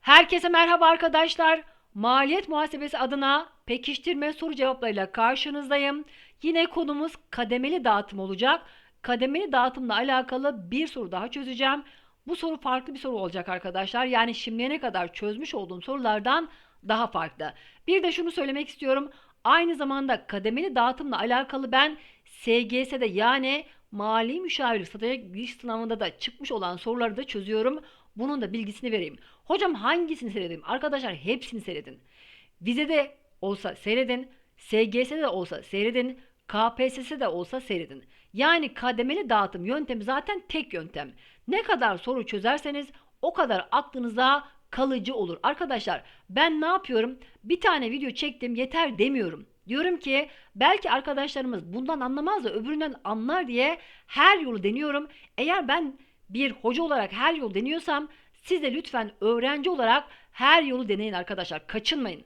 Herkese merhaba arkadaşlar. Maliyet muhasebesi adına pekiştirme soru cevaplarıyla karşınızdayım. Yine konumuz kademeli dağıtım olacak. Kademeli dağıtımla alakalı bir soru daha çözeceğim. Bu soru farklı bir soru olacak arkadaşlar. Yani şimdiye ne kadar çözmüş olduğum sorulardan daha farklı. Bir de şunu söylemek istiyorum. Aynı zamanda kademeli dağıtımla alakalı ben SGS'de yani mali müşavirlik stratejik giriş sınavında da çıkmış olan soruları da çözüyorum. Bunun da bilgisini vereyim. Hocam hangisini seyredeyim? Arkadaşlar hepsini seyredin. Vizede olsa seyredin. SGS'de de olsa seyredin. KPSS'de de olsa seyredin. Yani kademeli dağıtım yöntemi zaten tek yöntem. Ne kadar soru çözerseniz o kadar aklınıza kalıcı olur. Arkadaşlar ben ne yapıyorum? Bir tane video çektim yeter demiyorum. Diyorum ki belki arkadaşlarımız bundan anlamaz da öbüründen anlar diye her yolu deniyorum. Eğer ben bir hoca olarak her yolu deniyorsam siz de lütfen öğrenci olarak her yolu deneyin arkadaşlar. Kaçınmayın.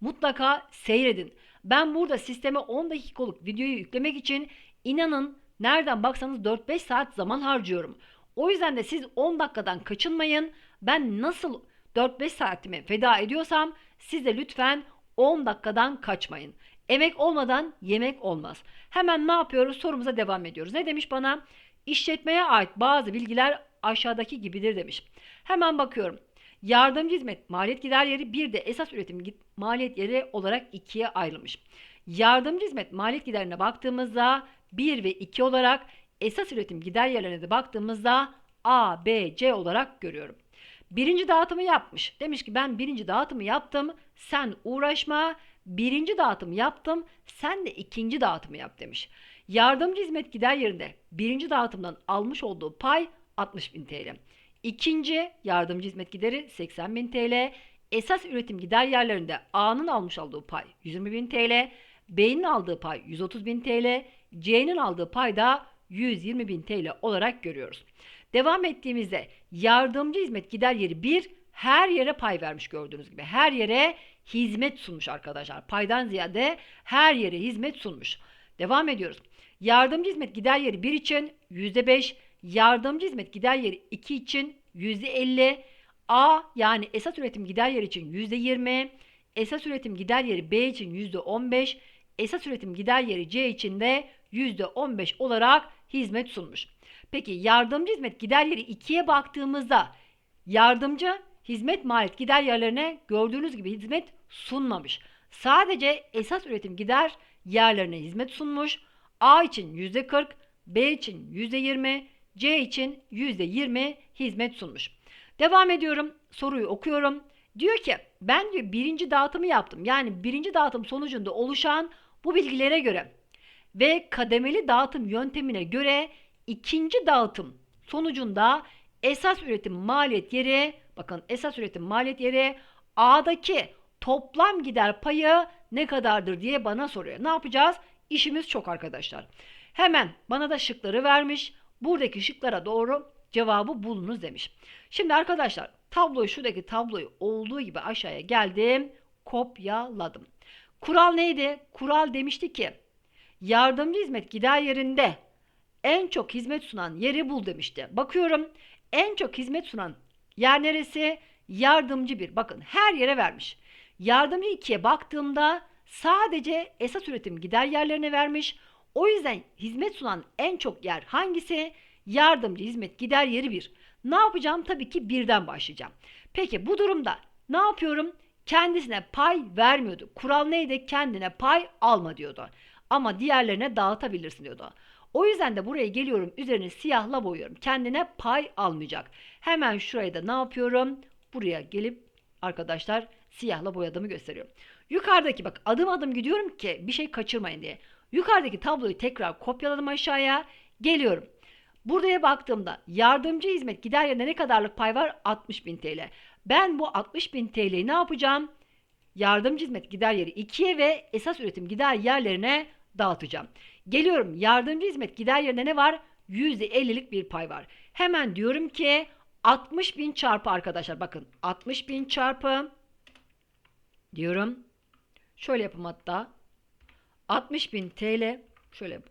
Mutlaka seyredin. Ben burada sisteme 10 dakikalık videoyu yüklemek için inanın nereden baksanız 4-5 saat zaman harcıyorum. O yüzden de siz 10 dakikadan kaçınmayın. Ben nasıl 4-5 saatimi feda ediyorsam siz de lütfen 10 dakikadan kaçmayın. Emek olmadan yemek olmaz. Hemen ne yapıyoruz? Sorumuza devam ediyoruz. Ne demiş bana? İşletmeye ait bazı bilgiler aşağıdaki gibidir demiş. Hemen bakıyorum. Yardımcı hizmet maliyet gider yeri bir de esas üretim maliyet yeri olarak ikiye ayrılmış. Yardımcı hizmet maliyet giderine baktığımızda 1 ve 2 olarak esas üretim gider yerlerine de baktığımızda A, B, C olarak görüyorum. Birinci dağıtımı yapmış. Demiş ki ben birinci dağıtımı yaptım. Sen uğraşma. Birinci dağıtımı yaptım. Sen de ikinci dağıtımı yap demiş. Yardımcı hizmet gider yerinde birinci dağıtımdan almış olduğu pay 60.000 TL. İkinci yardımcı hizmet gideri 80.000 TL. Esas üretim gider yerlerinde A'nın almış olduğu pay 120.000 TL. B'nin aldığı pay 130.000 TL. C'nin aldığı pay da 120.000 TL olarak görüyoruz. Devam ettiğimizde yardımcı hizmet gider yeri 1 her yere pay vermiş gördüğünüz gibi. Her yere hizmet sunmuş arkadaşlar. Paydan ziyade her yere hizmet sunmuş. Devam ediyoruz. Yardımcı hizmet gider yeri 1 için %5, yardımcı hizmet gider yeri 2 için %50, A yani esas üretim gider yeri için %20, esas üretim gider yeri B için %15, esas üretim gider yeri C için de %15 olarak hizmet sunmuş. Peki yardımcı hizmet gider yeri 2'ye baktığımızda yardımcı hizmet maliyet gider yerlerine gördüğünüz gibi hizmet sunmamış. Sadece esas üretim gider yerlerine hizmet sunmuş. A için %40, B için %20, C için %20 hizmet sunmuş. Devam ediyorum. Soruyu okuyorum. Diyor ki ben diyor birinci dağıtımı yaptım. Yani birinci dağıtım sonucunda oluşan bu bilgilere göre ve kademeli dağıtım yöntemine göre ikinci dağıtım sonucunda esas üretim maliyet yeri bakın esas üretim maliyet yeri A'daki toplam gider payı ne kadardır diye bana soruyor. Ne yapacağız? İşimiz çok arkadaşlar. Hemen bana da şıkları vermiş. Buradaki şıklara doğru cevabı bulunuz demiş. Şimdi arkadaşlar tabloyu şuradaki tabloyu olduğu gibi aşağıya geldim. Kopyaladım. Kural neydi? Kural demişti ki yardımcı hizmet gider yerinde en çok hizmet sunan yeri bul demişti. Bakıyorum en çok hizmet sunan yer neresi? Yardımcı bir. Bakın her yere vermiş. Yardımcı 2'ye baktığımda sadece esas üretim gider yerlerine vermiş. O yüzden hizmet sunan en çok yer hangisi? Yardımcı hizmet gider yeri 1. Ne yapacağım? Tabii ki birden başlayacağım. Peki bu durumda ne yapıyorum? Kendisine pay vermiyordu. Kural neydi? Kendine pay alma diyordu. Ama diğerlerine dağıtabilirsin diyordu. O yüzden de buraya geliyorum üzerine siyahla boyuyorum. Kendine pay almayacak. Hemen şurayı da ne yapıyorum? Buraya gelip arkadaşlar siyahla boyadığımı gösteriyorum. Yukarıdaki bak adım adım gidiyorum ki bir şey kaçırmayın diye. Yukarıdaki tabloyu tekrar kopyaladım aşağıya. Geliyorum. Buraya baktığımda yardımcı hizmet gider yerine ne kadarlık pay var? 60.000 TL. Ben bu 60.000 TL'yi ne yapacağım? Yardımcı hizmet gider yeri 2'ye ve esas üretim gider yerlerine dağıtacağım. Geliyorum yardımcı hizmet gider yerine ne var? %50'lik bir pay var. Hemen diyorum ki 60.000 çarpı arkadaşlar bakın 60.000 çarpı diyorum. Şöyle yapayım hatta. 60.000 TL şöyle yap.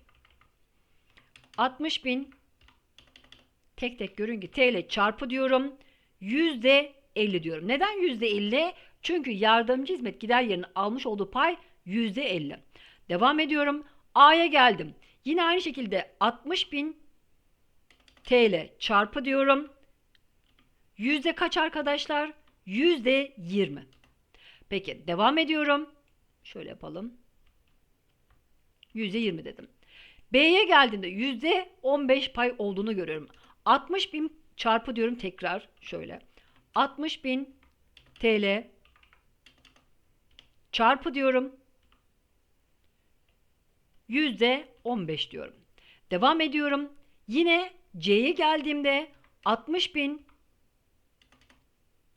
60.000 tek tek görün ki TL çarpı diyorum. Yüzde 50 diyorum. Neden %50? Çünkü yardımcı hizmet gider yerinin almış olduğu pay %50. Devam ediyorum. A'ya geldim. Yine aynı şekilde 60.000 TL çarpı diyorum. Yüzde kaç arkadaşlar? Yüzde 20. Peki devam ediyorum. Şöyle yapalım. Yüzde 20 dedim. B'ye geldiğinde yüzde 15 pay olduğunu görüyorum. 60 bin çarpı diyorum tekrar şöyle. 60 bin TL çarpı diyorum. Yüzde 15 diyorum. Devam ediyorum. Yine C'ye geldiğimde 60 bin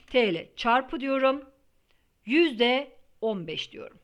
TL çarpı diyorum. Yüzde 15 diyorum.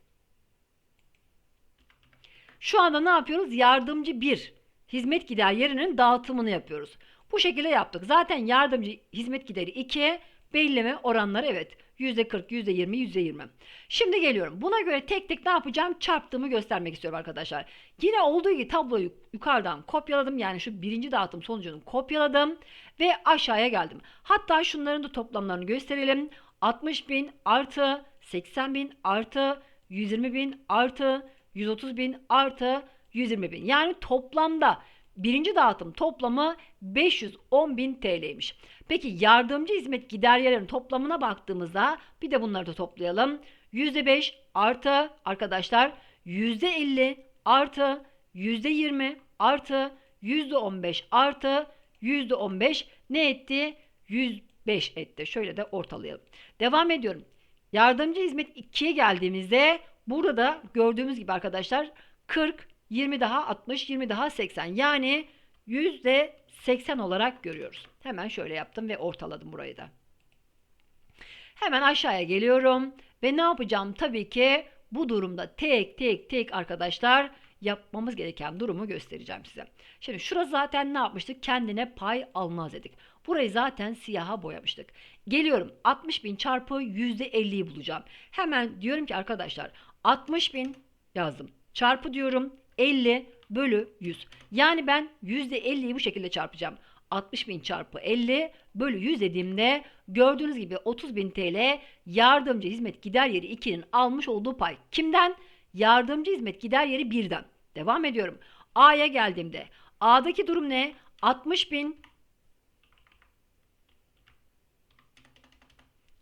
Şu anda ne yapıyoruz? Yardımcı bir hizmet gider yerinin dağıtımını yapıyoruz. Bu şekilde yaptık. Zaten yardımcı hizmet gideri 2'ye belleme oranları evet. %40, %20, %20. Şimdi geliyorum. Buna göre tek tek ne yapacağım? Çarptığımı göstermek istiyorum arkadaşlar. Yine olduğu gibi tabloyu yukarıdan kopyaladım. Yani şu birinci dağıtım sonucunu kopyaladım. Ve aşağıya geldim. Hatta şunların da toplamlarını gösterelim. 60 bin artı 80 bin artı 120 bin artı 130 bin artı 120 bin. Yani toplamda birinci dağıtım toplamı 510 bin TL'ymiş. Peki yardımcı hizmet gider yerlerin toplamına baktığımızda bir de bunları da toplayalım. %5 artı arkadaşlar %50 artı %20 artı %15 artı %15 ne etti? 105 etti. Şöyle de ortalayalım. Devam ediyorum. Yardımcı hizmet 2'ye geldiğimizde burada da gördüğümüz gibi arkadaşlar 40, 20 daha 60, 20 daha 80. Yani %80 olarak görüyoruz. Hemen şöyle yaptım ve ortaladım burayı da. Hemen aşağıya geliyorum ve ne yapacağım? Tabii ki bu durumda tek tek tek arkadaşlar yapmamız gereken durumu göstereceğim size. Şimdi şurası zaten ne yapmıştık? Kendine pay almaz dedik. Burayı zaten siyaha boyamıştık. Geliyorum 60 bin çarpı %50'yi bulacağım. Hemen diyorum ki arkadaşlar 60 bin yazdım. Çarpı diyorum 50 bölü 100. Yani ben %50'yi bu şekilde çarpacağım. 60 bin çarpı 50 bölü 100 dediğimde gördüğünüz gibi 30 bin TL yardımcı hizmet gider yeri 2'nin almış olduğu pay. Kimden? Yardımcı hizmet gider yeri 1'den. Devam ediyorum. A'ya geldiğimde A'daki durum ne? 60 bin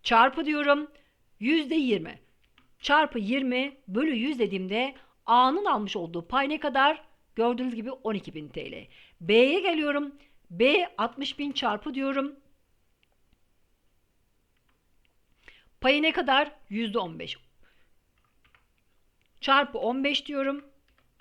çarpı diyorum %20 çarpı 20 bölü 100 dediğimde A'nın almış olduğu pay ne kadar? Gördüğünüz gibi 12.000 TL. B'ye geliyorum. B 60.000 çarpı diyorum. Payı ne kadar? %15. Çarpı 15 diyorum.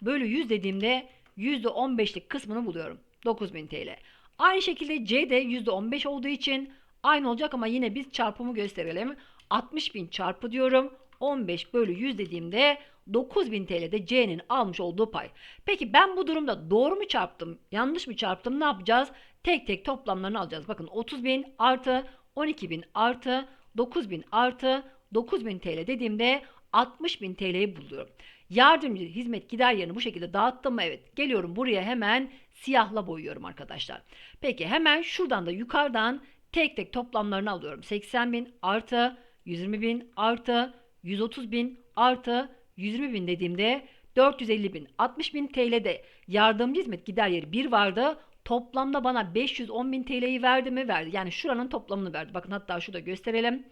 Bölü 100 dediğimde %15'lik kısmını buluyorum. 9000 TL. Aynı şekilde C de %15 olduğu için aynı olacak ama yine biz çarpımı gösterelim. 60.000 çarpı diyorum. 15 bölü 100 dediğimde 9000 TL'de C'nin almış olduğu pay. Peki ben bu durumda doğru mu çarptım, yanlış mı çarptım ne yapacağız? Tek tek toplamlarını alacağız. Bakın 30.000 artı 12.000 artı 9.000 artı 9.000 TL dediğimde 60.000 TL'yi buluyorum. Yardımcı hizmet gider yerini bu şekilde dağıttım mı? Evet. Geliyorum buraya hemen siyahla boyuyorum arkadaşlar. Peki hemen şuradan da yukarıdan tek tek toplamlarını alıyorum. 80.000 artı 120.000 artı 130.000 artı 120 bin dediğimde 450 bin 60 bin TL'de yardımcı hizmet gider yeri 1 vardı. Toplamda bana 510 bin TL'yi verdi mi? Verdi. Yani şuranın toplamını verdi. Bakın hatta şurada gösterelim.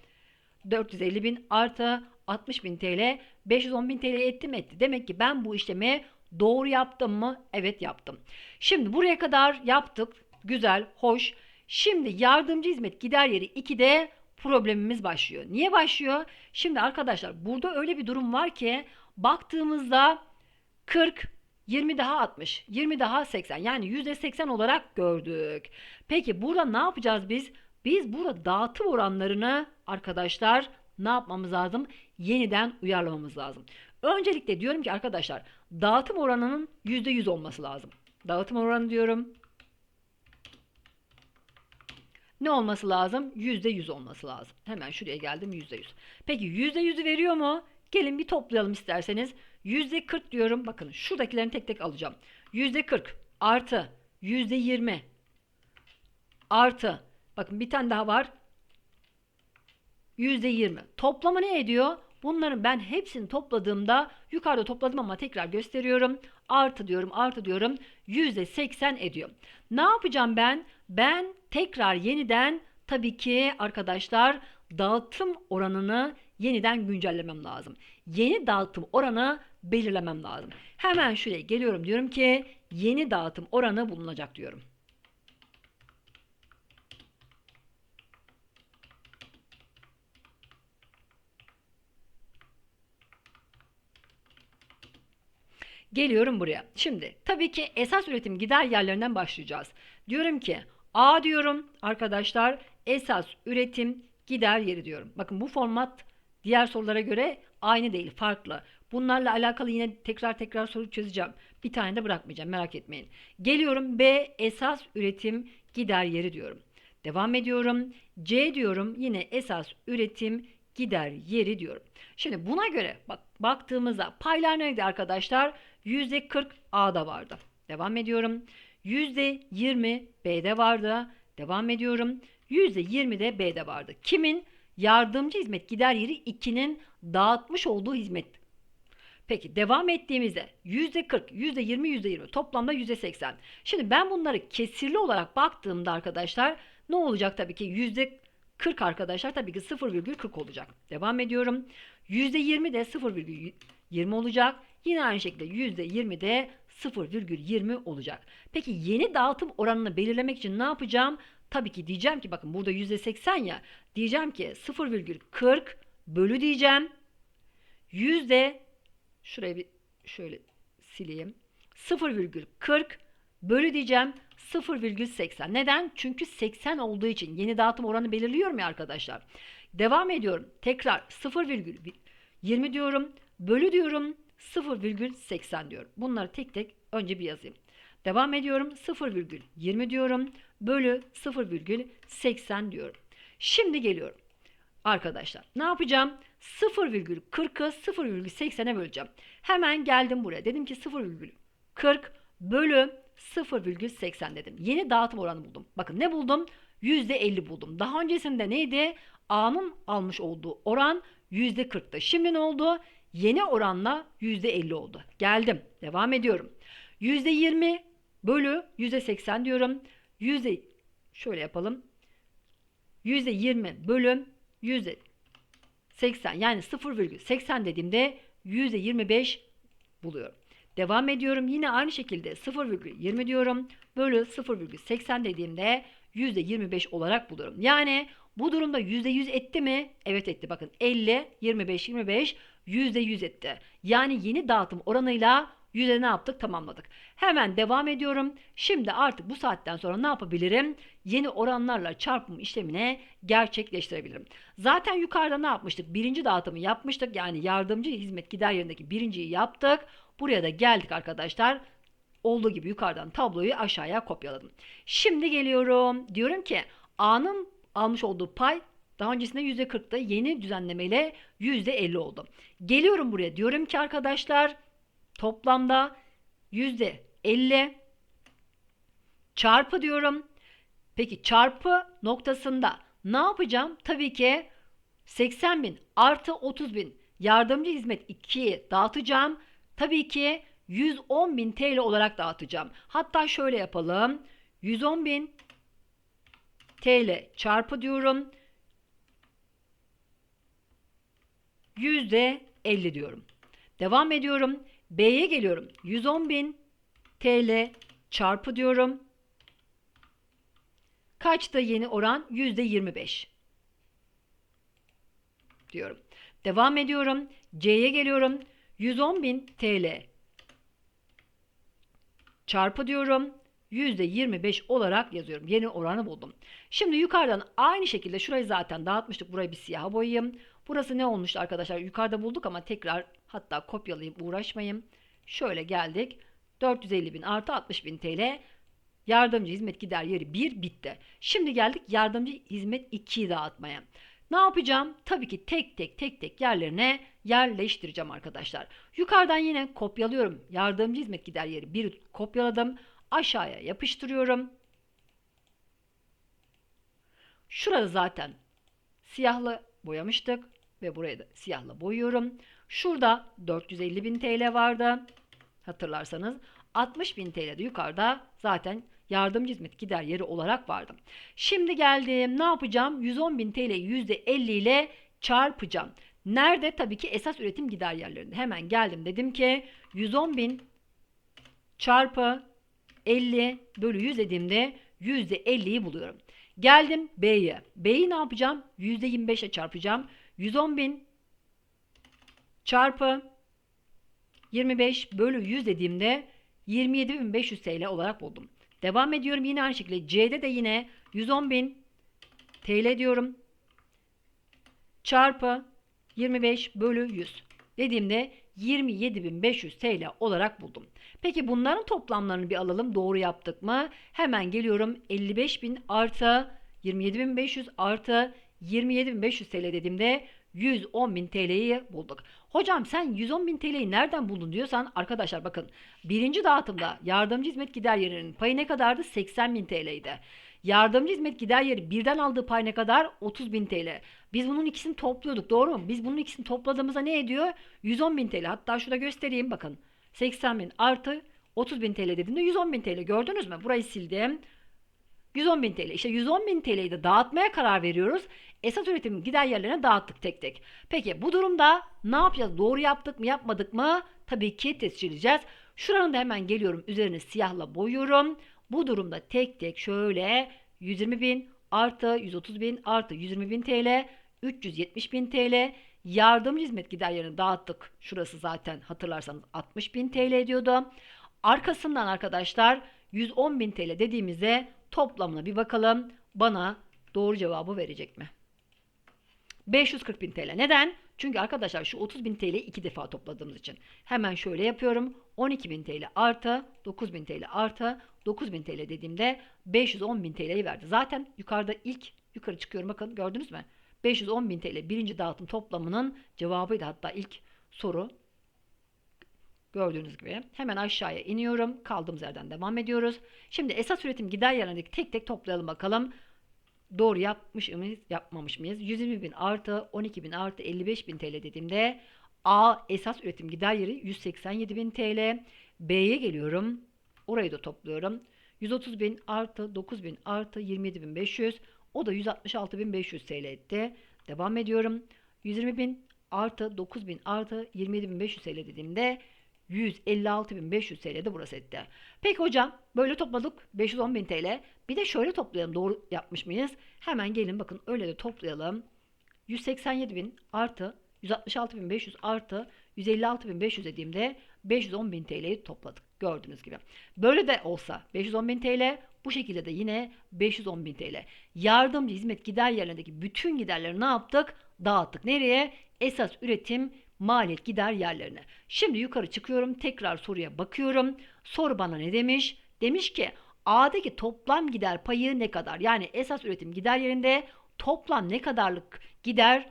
450 bin artı 60 bin TL 510 bin TL etti mi etti. Demek ki ben bu işlemi doğru yaptım mı? Evet yaptım. Şimdi buraya kadar yaptık. Güzel, hoş. Şimdi yardımcı hizmet gider yeri 2'de problemimiz başlıyor. Niye başlıyor? Şimdi arkadaşlar burada öyle bir durum var ki baktığımızda 40, 20 daha 60, 20 daha 80 yani %80 olarak gördük. Peki burada ne yapacağız biz? Biz burada dağıtım oranlarını arkadaşlar ne yapmamız lazım? Yeniden uyarlamamız lazım. Öncelikle diyorum ki arkadaşlar dağıtım oranının %100 olması lazım. Dağıtım oranı diyorum ne olması lazım? %100 olması lazım. Hemen şuraya geldim %100. Peki %100'ü veriyor mu? Gelin bir toplayalım isterseniz. %40 diyorum. Bakın şuradakilerini tek tek alacağım. %40 artı %20 artı bakın bir tane daha var. %20. Toplamı ne ediyor? Bunların ben hepsini topladığımda yukarıda topladım ama tekrar gösteriyorum. Artı diyorum, artı diyorum. %80 ediyor. Ne yapacağım ben? Ben tekrar yeniden tabii ki arkadaşlar dağıtım oranını yeniden güncellemem lazım. Yeni dağıtım oranı belirlemem lazım. Hemen şuraya geliyorum diyorum ki yeni dağıtım oranı bulunacak diyorum. Geliyorum buraya. Şimdi tabii ki esas üretim gider yerlerinden başlayacağız. Diyorum ki A diyorum arkadaşlar esas üretim gider yeri diyorum. Bakın bu format diğer sorulara göre aynı değil farklı. Bunlarla alakalı yine tekrar tekrar soru çözeceğim. Bir tane de bırakmayacağım merak etmeyin. Geliyorum B esas üretim gider yeri diyorum. Devam ediyorum. C diyorum yine esas üretim gider yeri diyorum. Şimdi buna göre bak baktığımızda paylar nerede arkadaşlar? %40 A'da vardı. Devam ediyorum. %20 B'de vardı. Devam ediyorum. %20 de B'de vardı. Kimin? Yardımcı hizmet gider yeri 2'nin dağıtmış olduğu hizmet. Peki devam ettiğimizde %40, %20, %20 toplamda %80. Şimdi ben bunları kesirli olarak baktığımda arkadaşlar ne olacak tabii ki %40 arkadaşlar tabii ki 0,40 olacak. Devam ediyorum. %20 de 0,20 olacak. Yine aynı şekilde %20 de 0,20 olacak. Peki yeni dağıtım oranını belirlemek için ne yapacağım? Tabii ki diyeceğim ki bakın burada %80 ya. Diyeceğim ki 0,40 bölü diyeceğim. Yüzde şurayı bir şöyle sileyim. 0,40 bölü diyeceğim 0,80. Neden? Çünkü 80 olduğu için yeni dağıtım oranı belirliyorum ya arkadaşlar. Devam ediyorum. Tekrar 0,20 diyorum. Bölü diyorum 0,80 diyorum. Bunları tek tek önce bir yazayım. Devam ediyorum. 0,20 diyorum. Bölü 0,80 diyorum. Şimdi geliyorum. Arkadaşlar ne yapacağım? 0,40'ı 0,80'e böleceğim. Hemen geldim buraya. Dedim ki 0,40 bölü 0,80 dedim. Yeni dağıtım oranı buldum. Bakın ne buldum? %50 buldum. Daha öncesinde neydi? A'nın almış olduğu oran %40'tı. Şimdi ne oldu? Yeni oranla %50 oldu. Geldim. Devam ediyorum. %20 bölü %80 diyorum. Yüzde şöyle yapalım. %20 bölüm %80 yani 0,80 dediğimde %25 buluyorum. Devam ediyorum. Yine aynı şekilde 0,20 diyorum. Bölü 0,80 dediğimde %25 olarak buluyorum. Yani bu durumda %100 etti mi? Evet etti. Bakın 50, 25, 25 %100 etti. Yani yeni dağıtım oranıyla yüzde ne yaptık? Tamamladık. Hemen devam ediyorum. Şimdi artık bu saatten sonra ne yapabilirim? Yeni oranlarla çarpım işlemine gerçekleştirebilirim. Zaten yukarıda ne yapmıştık? Birinci dağıtımı yapmıştık. Yani yardımcı hizmet gider yerindeki birinciyi yaptık. Buraya da geldik arkadaşlar. Olduğu gibi yukarıdan tabloyu aşağıya kopyaladım. Şimdi geliyorum. Diyorum ki A'nın almış olduğu pay daha öncesinde %40'da yeni düzenlemeyle %50 oldu. Geliyorum buraya diyorum ki arkadaşlar toplamda %50 çarpı diyorum. Peki çarpı noktasında ne yapacağım? Tabii ki 80 bin artı 30 bin yardımcı hizmet 2'yi dağıtacağım. Tabii ki 110 bin TL olarak dağıtacağım. Hatta şöyle yapalım. 110 bin TL çarpı diyorum. %50 diyorum. Devam ediyorum. B'ye geliyorum. 110 bin TL çarpı diyorum. Kaçta yeni oran? %25 diyorum. Devam ediyorum. C'ye geliyorum. 110 bin TL çarpı diyorum. %25 olarak yazıyorum. Yeni oranı buldum. Şimdi yukarıdan aynı şekilde şurayı zaten dağıtmıştık. Burayı bir siyaha boyayayım. Burası ne olmuştu arkadaşlar? Yukarıda bulduk ama tekrar hatta kopyalayıp uğraşmayayım. Şöyle geldik. 450 bin artı 60 bin TL yardımcı hizmet gider yeri 1 bitti. Şimdi geldik yardımcı hizmet 2'yi dağıtmaya. Ne yapacağım? Tabii ki tek tek tek tek yerlerine yerleştireceğim arkadaşlar. Yukarıdan yine kopyalıyorum. Yardımcı hizmet gider yeri 1 kopyaladım. Aşağıya yapıştırıyorum. Şurada zaten siyahlı boyamıştık ve burayı da siyahla boyuyorum. Şurada 450 bin TL vardı. Hatırlarsanız 60 bin TL de yukarıda zaten yardımcı hizmet gider yeri olarak vardı. Şimdi geldim ne yapacağım? 110 bin TL'yi %50 ile çarpacağım. Nerede? Tabii ki esas üretim gider yerlerinde. Hemen geldim dedim ki 110 bin çarpı 50 bölü 100 dediğimde %50'yi buluyorum. Geldim B'ye. B'yi ne yapacağım? %25'e çarpacağım. 110 bin çarpı 25 bölü 100 dediğimde 27.500 TL olarak buldum. Devam ediyorum yine aynı şekilde. C'de de yine 110.000 TL diyorum. Çarpı 25 bölü 100 dediğimde 27.500 TL olarak buldum. Peki bunların toplamlarını bir alalım. Doğru yaptık mı? Hemen geliyorum. 55.000 artı 27.500 artı 27.500 TL dediğimde 110.000 TL'yi bulduk. Hocam sen 110.000 TL'yi nereden buldun diyorsan arkadaşlar bakın birinci dağıtımda yardımcı hizmet gider yerinin payı ne kadardı? 80.000 TL'ydi. Yardımcı hizmet gider yeri birden aldığı pay ne kadar? 30.000 TL. Biz bunun ikisini topluyorduk doğru mu? Biz bunun ikisini topladığımızda ne ediyor? 110.000 TL. Hatta şurada göstereyim bakın. 80.000 artı 30.000 TL dediğimde 110.000 TL gördünüz mü? Burayı sildim. 110.000 TL. İşte 110.000 TL'yi de dağıtmaya karar veriyoruz. Esas üretim gider yerlerine dağıttık tek tek. Peki bu durumda ne yapacağız? Doğru yaptık mı yapmadık mı? Tabii ki tescilleyeceğiz. Şuranın da hemen geliyorum. Üzerine siyahla boyuyorum. Bu durumda tek tek şöyle 120.000 artı 130.000 artı 120.000 TL 370.000 TL yardımcı hizmet gider yerine dağıttık. Şurası zaten hatırlarsanız 60.000 TL ediyordu. Arkasından arkadaşlar 110.000 TL dediğimizde toplamına bir bakalım. Bana doğru cevabı verecek mi? 540 bin TL. Neden? Çünkü arkadaşlar şu 30 bin TL iki defa topladığımız için. Hemen şöyle yapıyorum. 12 bin TL artı 9 bin TL artı 9 bin TL dediğimde 510 bin TL'yi verdi. Zaten yukarıda ilk yukarı çıkıyorum. Bakın gördünüz mü? 510 bin TL birinci dağıtım toplamının cevabıydı. Hatta ilk soru Gördüğünüz gibi hemen aşağıya iniyorum. Kaldığımız yerden devam ediyoruz. Şimdi esas üretim gider yerlerindeki tek tek toplayalım bakalım. Doğru yapmış mıyız, yapmamış mıyız? 120 bin artı 12 bin artı 55 bin TL dediğimde A esas üretim gider yeri 187 bin TL. B'ye geliyorum. Orayı da topluyorum. 130 bin artı 9 bin artı 27 bin 500. O da 166 bin 500 TL etti. Devam ediyorum. 120 bin artı 9 bin artı 27 bin 500 TL dediğimde 156.500 TL de burası etti. Peki hocam böyle topladık 510.000 TL. Bir de şöyle toplayalım doğru yapmış mıyız? Hemen gelin bakın öyle de toplayalım. 187.000 artı 166.500 artı 156.500 dediğimde 510.000 TL'yi topladık. Gördüğünüz gibi. Böyle de olsa 510.000 TL bu şekilde de yine 510.000 TL. Yardımcı hizmet gider yerlerindeki bütün giderleri ne yaptık? Dağıttık. Nereye? Esas üretim maliyet gider yerlerine. Şimdi yukarı çıkıyorum. Tekrar soruya bakıyorum. Soru bana ne demiş? Demiş ki A'daki toplam gider payı ne kadar? Yani esas üretim gider yerinde toplam ne kadarlık gider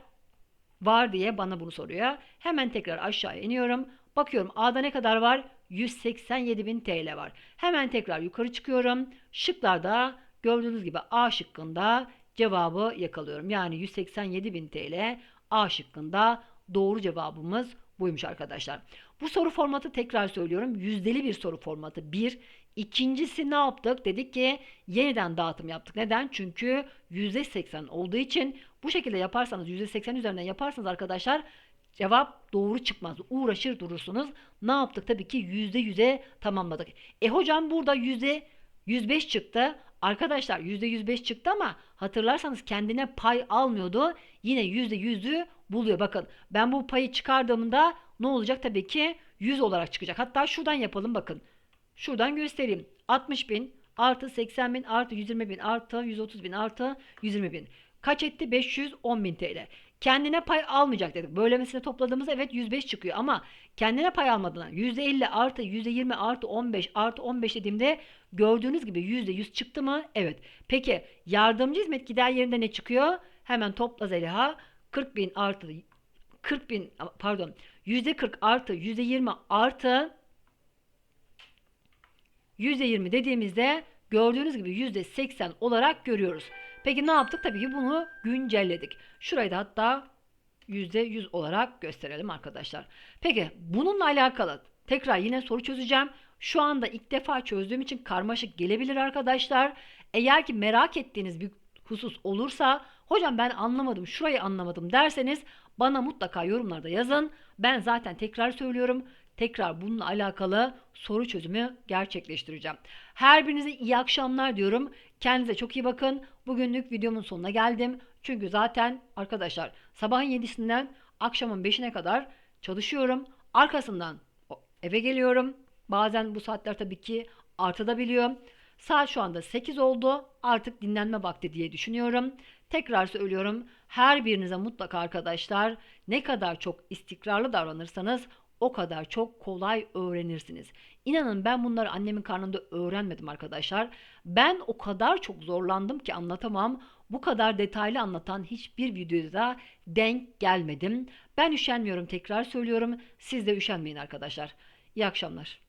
var diye bana bunu soruyor. Hemen tekrar aşağıya iniyorum. Bakıyorum A'da ne kadar var? 187.000 TL var. Hemen tekrar yukarı çıkıyorum. Şıklarda gördüğünüz gibi A şıkkında cevabı yakalıyorum. Yani 187.000 TL A şıkkında doğru cevabımız buymuş arkadaşlar. Bu soru formatı tekrar söylüyorum. Yüzdeli bir soru formatı. Bir. İkincisi ne yaptık? Dedik ki yeniden dağıtım yaptık. Neden? Çünkü %80 olduğu için bu şekilde yaparsanız %80 üzerinden yaparsanız arkadaşlar cevap doğru çıkmaz. Uğraşır durursunuz. Ne yaptık? Tabii ki %100'e tamamladık. E hocam burada %105 çıktı. Arkadaşlar %105 çıktı ama hatırlarsanız kendine pay almıyordu. Yine %100'ü buluyor. Bakın ben bu payı çıkardığımda ne olacak? Tabii ki 100 olarak çıkacak. Hatta şuradan yapalım bakın. Şuradan göstereyim. 60 bin artı 80 bin artı 120 bin artı 130 bin artı 120 bin. Kaç etti? 510 bin TL. Kendine pay almayacak dedik. Böylemesine topladığımızda evet 105 çıkıyor ama kendine pay almadığından %50 artı %20 artı 15 artı 15 dediğimde gördüğünüz gibi %100 çıktı mı? Evet. Peki yardımcı hizmet gider yerinde ne çıkıyor? Hemen topla Zeliha. 40 bin artı 40 bin pardon %40 artı %20 artı %20 dediğimizde gördüğünüz gibi %80 olarak görüyoruz. Peki ne yaptık? Tabii ki bunu güncelledik. Şurayı da hatta %100 olarak gösterelim arkadaşlar. Peki bununla alakalı tekrar yine soru çözeceğim. Şu anda ilk defa çözdüğüm için karmaşık gelebilir arkadaşlar. Eğer ki merak ettiğiniz bir husus olursa hocam ben anlamadım şurayı anlamadım derseniz bana mutlaka yorumlarda yazın. Ben zaten tekrar söylüyorum. Tekrar bununla alakalı soru çözümü gerçekleştireceğim. Her birinize iyi akşamlar diyorum. Kendinize çok iyi bakın. Bugünlük videomun sonuna geldim. Çünkü zaten arkadaşlar sabahın 7'sinden akşamın 5'ine kadar çalışıyorum. Arkasından eve geliyorum. Bazen bu saatler tabii ki artabiliyor. Saat şu anda 8 oldu. Artık dinlenme vakti diye düşünüyorum. Tekrar söylüyorum. Her birinize mutlaka arkadaşlar ne kadar çok istikrarlı davranırsanız o kadar çok kolay öğrenirsiniz. İnanın ben bunları annemin karnında öğrenmedim arkadaşlar. Ben o kadar çok zorlandım ki anlatamam. Bu kadar detaylı anlatan hiçbir videoda denk gelmedim. Ben üşenmiyorum tekrar söylüyorum. Siz de üşenmeyin arkadaşlar. İyi akşamlar.